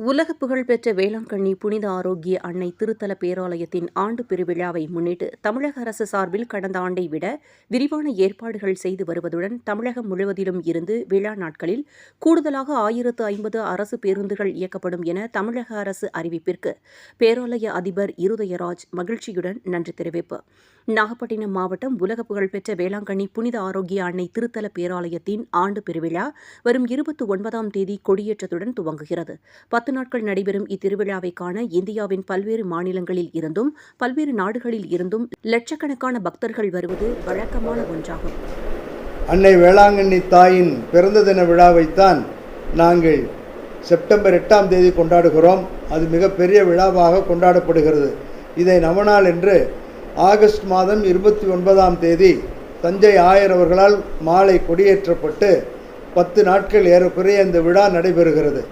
உலக புகழ்பெற்ற வேளாங்கண்ணி புனித ஆரோக்கிய அன்னை திருத்தல பேராலயத்தின் ஆண்டு பெருவிழாவை முன்னிட்டு தமிழக அரசு சார்பில் கடந்த ஆண்டை விட விரிவான ஏற்பாடுகள் செய்து வருவதுடன் தமிழகம் முழுவதிலும் இருந்து விழா நாட்களில் கூடுதலாக ஆயிரத்து ஐம்பது அரசு பேருந்துகள் இயக்கப்படும் என தமிழக அரசு அறிவிப்பிற்கு. பேராலய அதிபர் இருதயராஜ் மகிழ்ச்சியுடன் நன்றி தெரிவிப்பு. நாகப்பட்டினம் மாவட்டம் உலக புகழ்பெற்ற வேளாங்கண்ணி புனித ஆரோக்கிய அன்னை திருத்தல பேராலயத்தின் ஆண்டு பெருவிழா வரும் இருபத்தி ஒன்பதாம் தேதி கொடியேற்றத்துடன் துவங்குகிறது. பத்து நாட்கள் நடைபெறும் இத்திருவிழாவை காண இந்தியாவின் பல்வேறு மாநிலங்களில் இருந்தும் பல்வேறு நாடுகளில் இருந்தும் லட்சக்கணக்கான பக்தர்கள் வருவது வழக்கமான ஒன்றாகும். அன்னை வேளாங்கண்ணி தாயின் பிறந்த தின விழாவைத்தான் நாங்கள் செப்டம்பர் எட்டாம் தேதி கொண்டாடுகிறோம். அது மிகப்பெரிய விழாவாக கொண்டாடப்படுகிறது. இதை நவநாள் என்று ஆகஸ்ட் மாதம் இருபத்தி ஒன்பதாம் தேதி தஞ்சை ஆயர் அவர்களால் மாலை கொடியேற்றப்பட்டு பத்து நாட்கள் ஏறக்குறைய இந்த விழா நடைபெறுகிறது.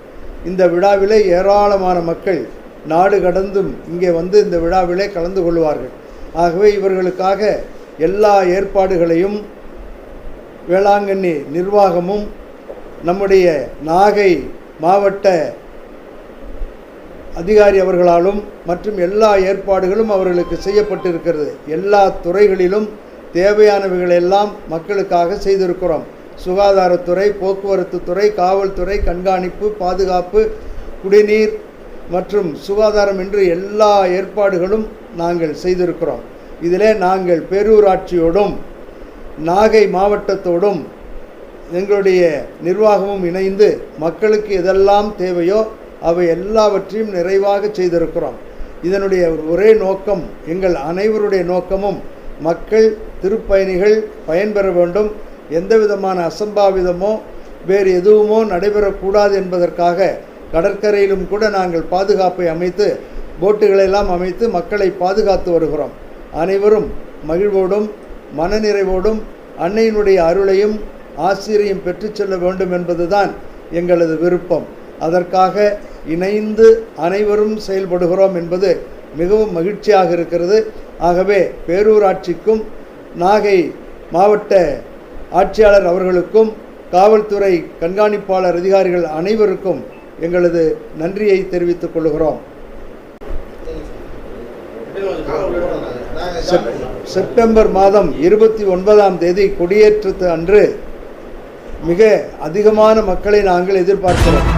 இந்த விழாவிலே ஏராளமான மக்கள் நாடு கடந்தும் இங்கே வந்து இந்த விழாவிலே கலந்து கொள்வார்கள். ஆகவே இவர்களுக்காக எல்லா ஏற்பாடுகளையும் வேளாங்கண்ணி நிர்வாகமும் நம்முடைய நாகை மாவட்ட அதிகாரி அவர்களாலும் மற்றும் எல்லா ஏற்பாடுகளும் அவர்களுக்கு செய்யப்பட்டிருக்கிறது. எல்லா துறைகளிலும் தேவையானவைகளெல்லாம் மக்களுக்காக செய்திருக்கிறோம். சுகாதாரத்துறை போக்குவரத்து துறை காவல்துறை கண்காணிப்பு பாதுகாப்பு குடிநீர் மற்றும் சுகாதாரம் என்று எல்லா ஏற்பாடுகளும் நாங்கள் செய்திருக்கிறோம். இதிலே நாங்கள் பேரூராட்சியோடும் நாகை மாவட்டத்தோடும் எங்களுடைய நிர்வாகமும் இணைந்து மக்களுக்கு எதெல்லாம் தேவையோ அவை எல்லாவற்றையும் நிறைவாக செய்திருக்கிறோம். இதனுடைய ஒரே நோக்கம் எங்கள் அனைவருடைய நோக்கமும் மக்கள் திருப்பயணிகள் பயன்பெற வேண்டும். எந்த விதமான அசம்பாவிதமோ வேறு எதுவுமோ நடைபெறக்கூடாது என்பதற்காக கடற்கரையிலும் கூட நாங்கள் பாதுகாப்பை அமைத்து போட்டுகளெல்லாம் அமைத்து மக்களை பாதுகாத்து வருகிறோம். அனைவரும் மகிழ்வோடும் மனநிறைவோடும் அன்னையினுடைய அருளையும் ஆசிரியம் பெற்றுச் செல்ல வேண்டும் என்பதுதான் எங்களது விருப்பம். அதற்காக இணைந்து அனைவரும் செயல்படுகிறோம் என்பது மிகவும் மகிழ்ச்சியாக இருக்கிறது. ஆகவே பேரூராட்சிக்கும் நாகை மாவட்ட ஆட்சியாளர் அவர்களுக்கும் காவல்துறை கண்காணிப்பாளர் அதிகாரிகள் அனைவருக்கும் எங்களது நன்றியை தெரிவித்துக் கொள்கிறோம். செப்டம்பர் மாதம் இருபத்தி ஒன்பதாம் தேதி கொடியேற்றத்து அன்று மிக அதிகமான மக்களை நாங்கள் எதிர்பார்க்கிறோம்.